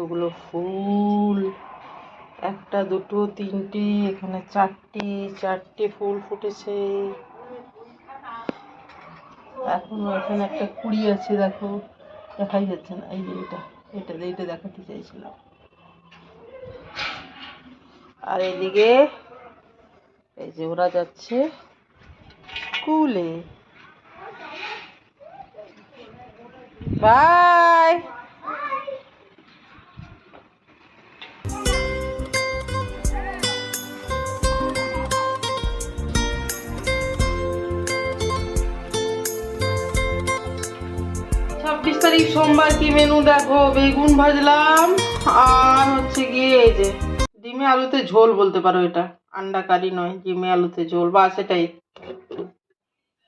কতগুলো ফুল? একটা, দুটো, তিনটে, এখানে চারটে চারটে ফুল ফুটেছে। এখনও এখানে একটা কুড়ি আছে, দেখো। দেখাই যাচ্ছে না। এই যে এটা এটা এইটা দেখাতে চাইছিলাম। আর এইদিকে এই যে ওরা যাচ্ছে স্কুলে। বাই! তারিখ সোমবার কি মেনু দেখো, বেগুন ভাজলাম, আর হচ্ছে গিয়ে এই যে ডিমে আলুতে ঝোল বলতে পারো এটা। আন্ডা কারি নয়, ডিমে আলুতে ঝোল, বা সেটাই।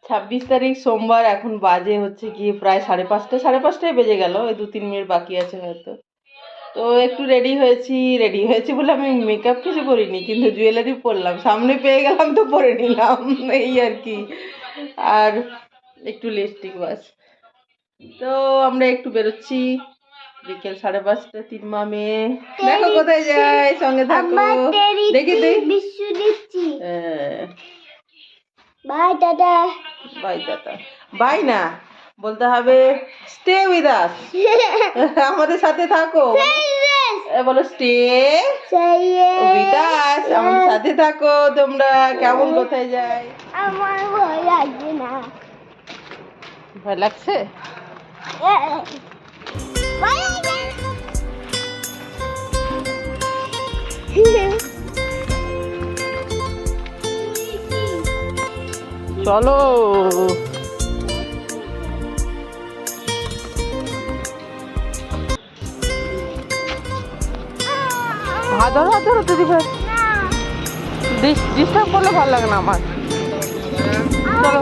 ছাব্বিশ তারিখ সোমবার, এখন বাজে হচ্ছে গিয়ে প্রায় সাড়ে পাঁচটা, সাড়ে পাঁচটায় বেজে গেল এই দু তিন মিনিট বাকি আছে হয়তো। তো একটু রেডি হয়েছি রেডি হয়েছি বলে আমি মেকআপ কিছু করিনি, কিন্তু জুয়েলারি পরলাম। সামনে পেয়ে গেলাম তো পরে নিলাম, এই আর কি। আর একটু লিপস্টিক বাস তো আমরা একটু বেরোচ্ছি। বিকেল সাড়ে পাঁচটা তিন মামে দেখো কোথায় যাই সঙ্গে থাকো। দেখি দিচ্ছি হ্যাঁ। বাই দাদা। বাই দাদা। বাই না। বলতে হবে স্টে উইথ আস আমাদের সাথে থাকো। এ বলো স্টে উইথ আস আমাদের সাথে থাকো তোমরা। কেমন কোথায় যাই আমার ভয় লাগছে না। ভয় লাগছে? চলো। হাত ধরো হাত ভাই ডিস্টার্ব করলে ভালো লাগে না আমার। চলো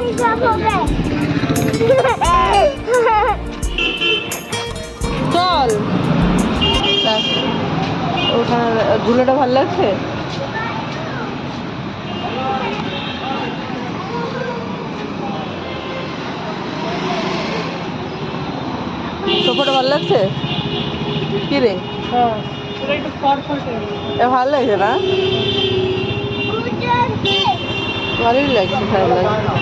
চল। ওখানে ঝুলোটা ভালো লাগছে? সোফাটা ভালো লাগছে? কি রে? ভালো লাগছে না? ভালোই লাগছে খারাপ লাগছে।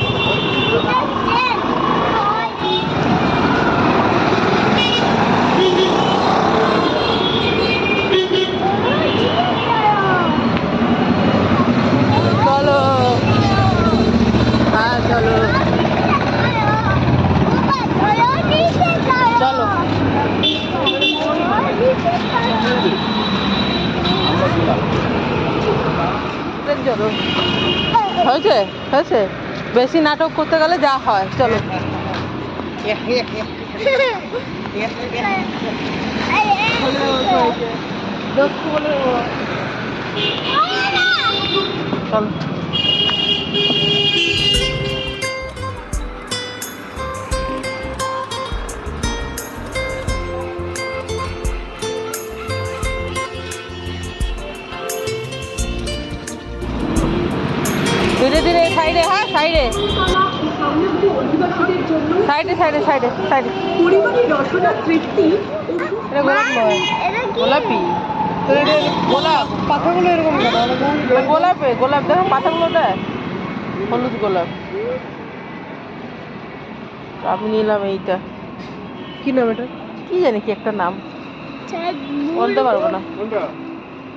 চলো। চলো। হয়েছে? হয়েছে? বেশি নাটক করতে গেলে যা হয়। চলো। চলো। সাইডে হ্যাঁ সাইডে। সাইডে সাইডে সাইডে সাইডে। পরিবারের রসনা তৃপ্তি এটা গোলাপ গোলাপি। তো এটা গোলাপ পাতাগুলো এরকম গোলাপে গোলাপ দেখো পাতাগুলো দেয় হলুদ গোলাপ। আমি নিলাম এইটা। কি নাম এটা? কি জানি কি একটা নাম। বলতে পারব না।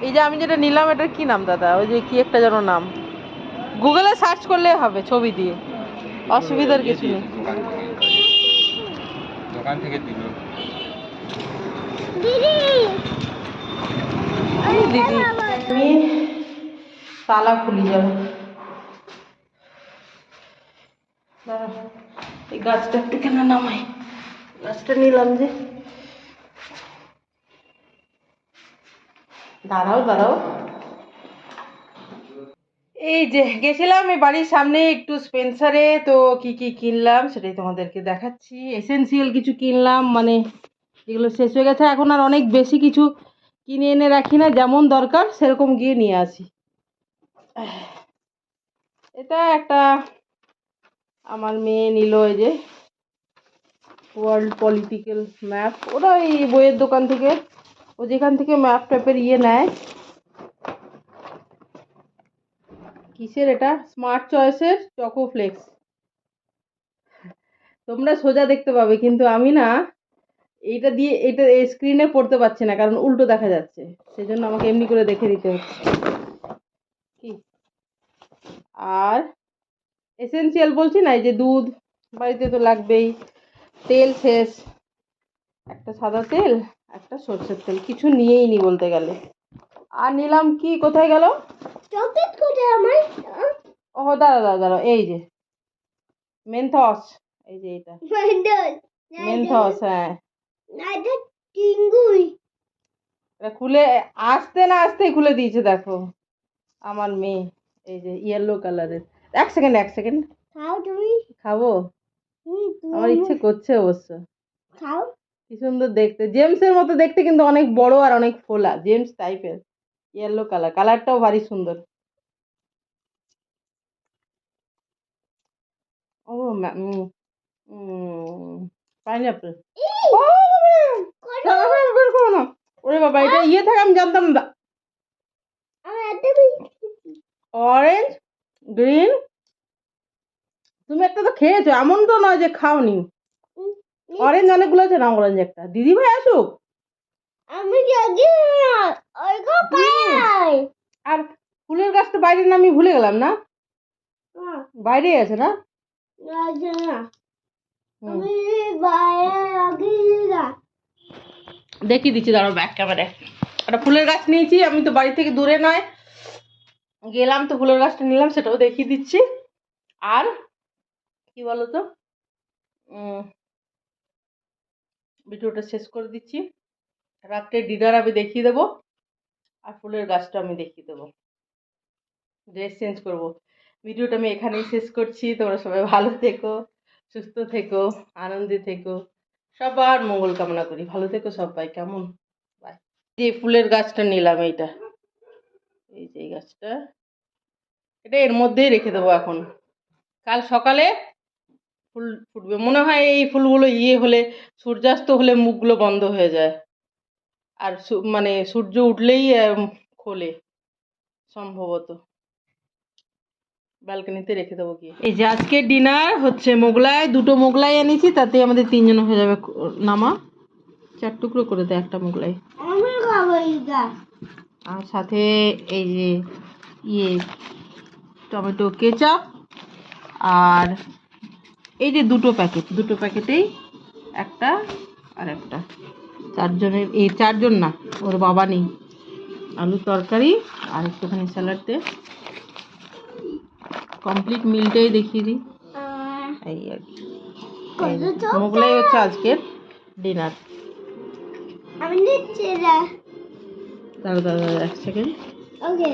এই যে আমি যেটা নিলাম এটার কি নাম দাদা? ওই যে কি একটা যেন নাম। গুগলে সার্চ করলে হবে ছবি দিয়ে। অসুবিধার কিছু নেই। দোকান থেকে দিল। দিদি! আমি তালা খুলি যাব এই গাছটা একটু কেন নামাই? গাছটা নিলাম যে। দাঁড়াও দাঁড়াও। এই যে, গেছিলাম এই বাড়ির সামনে একটু স্পেন্সারে তো কি কি কিনলাম সেটাই তোমাদেরকে দেখাচ্ছি। এসেন্সিয়াল কিছু কিনলাম মানে যেগুলো শেষ হয়ে গেছে। এখন আর অনেক বেশি কিছু কিনে এনে রাখি না, যেমন দরকার সেরকম গিয়ে নিয়ে আসি। এটা একটা আমার মেয়ে নিল এই যে ওয়ার্ল্ড পলিটিক্যাল ম্যাপ ওরা এই বইয়ের দোকান থেকে, ও যেখান থেকে ম্যাপ ট্যাপের ইয়ে নেয় কিসের এটা? স্মার্ট চয়েসের চকো ফ্লেক্স তোমরা সোজা দেখতে পাবে, কিন্তু আমি না এইটা দিয়ে এটা স্ক্রিনে পড়তে পারছি না, কারণ উল্টো দেখা যাচ্ছে। সেই জন্য আমাকে এমনি করে দেখে দিতে হচ্ছে। কি? আর এসেনশিয়াল বলছি না, এই যে দুধ, বাড়িতে তো লাগবেই। তেল শেষ। একটা সাদা তেল, একটা সর্ষের তেল। কিছু নিয়েই নি বলতে গেলে। আর নিলাম কি? কোথায় গেল? চকলেট কোথায় আমার ও দাঁড়া দাঁড়া দাঁড়া এই যে। মেনথস এই যে এটা মাইডল মেনথস হ্যাঁ। টিঙ্গুই এটা খুলে আসতে না আসতেই খুলে দিয়েছে দেখো। আমার মেয়ে এই যে ইয়েলো কালারের এক সেকেন্ড এক সেকেন্ড খাও তুমি। খাব? আমার ইচ্ছে করছে অবশ্য। খাও। কি সুন্দর দেখতে। জেমসের মতো দেখতে কিন্তু অনেক বড় আর অনেক ফোলা। জেমস টাইপের ইয়েলো কালার কালারটাও ভারী সুন্দর। ও পাইনাপেল ওরে বাবা এটা ইয়ে থাকে আমি জানতাম না। অরেঞ্জ গ্রিন তুমি একটা তো খেয়েছো এমন তো নয় যে খাওনি। অরেঞ্জ অনেকগুলো আছে না অরেঞ্জ একটা। দিদি ভাই আসুক। আমি না ওইগো পাই আর ফুলের গাছটা বাইরে না আমি ভুলে গেলাম না? বাইরেই আছে না? বাইরে দেখিয়ে দিচ্ছি দাঁড়াও ব্যাক ক্যামেরায় একটা ফুলের গাছ নিয়েছি আমি তো বাড়ি থেকে দূরে নয়। গেলাম তো ফুলের গাছটা নিলাম সেটাও দেখিয়ে দিচ্ছি। আর কি বলো তো উম, ভিডিওটা শেষ করে দিচ্ছি। রাত্রে ডিনার আমি দেখিয়ে দেবো আর ফুলের গাছটা আমি দেখিয়ে দেবো। ড্রেস চেঞ্জ করব। ভিডিওটা আমি এখানেই শেষ করছি। তোমরা সবাই ভালো থেকো, সুস্থ থেকো, আনন্দে থেকো। সবার মঙ্গল কামনা করি। ভালো থেকো সবাই, কেমন? বাই যে ফুলের গাছটা নিলাম এইটা। এই যে গাছটা। এটা এর মধ্যেই রেখে দেবো এখন। কাল সকালে ফুল ফুটবে। মনে হয় এই ফুলগুলো ইয়ে হলে, সূর্যাস্ত হলে মুখগুলো বন্ধ হয়ে যায়। আর সু- মানে সূর্য উঠলেই খোলে সম্ভবত। ব্যালকনিতে রেখে দেবো গিয়ে। এই যে আজকে ডিনার হচ্ছে মোগলাই দুটো মোগলাই এনেছি তাতে আমাদের তিনজন হয়ে যাবে নামা। চার টুকরো করে দেয় একটা মোগলাই। আর সাথে এই যে ইয়ে টমেটো কেচাপ আর এই যে দুটো প্যাকেট দুটো প্যাকেটেই একটা আর একটা। চারজনের এই চারজন না ওর বাবা নেই। আলু তরকারি আর একটুখানি স্যালাড দে কমপ্লিট মিলটাই দেখিয়ে দিই। এই আর কি। মোগলাই হচ্ছে আজকের ডিনার আমি নিচ্ছি দাঁড়া দাঁড়া এক সেকেন্ড ওকে।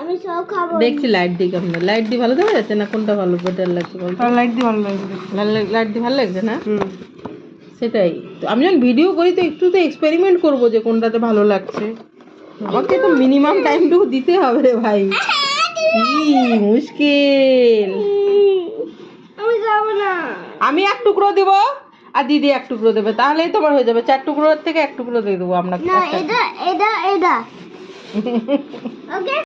আমি সব খাব। দেখছি লাইট দিই কেমন লাইট দিয়ে ভালো দেখা যাচ্ছে না? কোনটা ভালো বেটার লাগছে লাইট দিয়ে ভালো লাগছে লাইট দিয়ে ভালো লাগছে না? হুম। সেটাই। তো আমি যখন ভিডিও করি তো একটু তো এক্সপেরিমেন্ট করব যে কোনটাতে ভালো লাগছে। আমাকে তো মিনিমাম টাইমটুকু দিতে হবে রে ভাই। মুশকিল। আমি খাব না। আমি এক টুকরো দিব আর দিদি এক টুকরো দেবে তাহলেই তোমার হয়ে যাবে। চার টুকরোর থেকে এক টুকরো দিয়ে দেবো আপনাকে না এটা এটা এটা। ওকে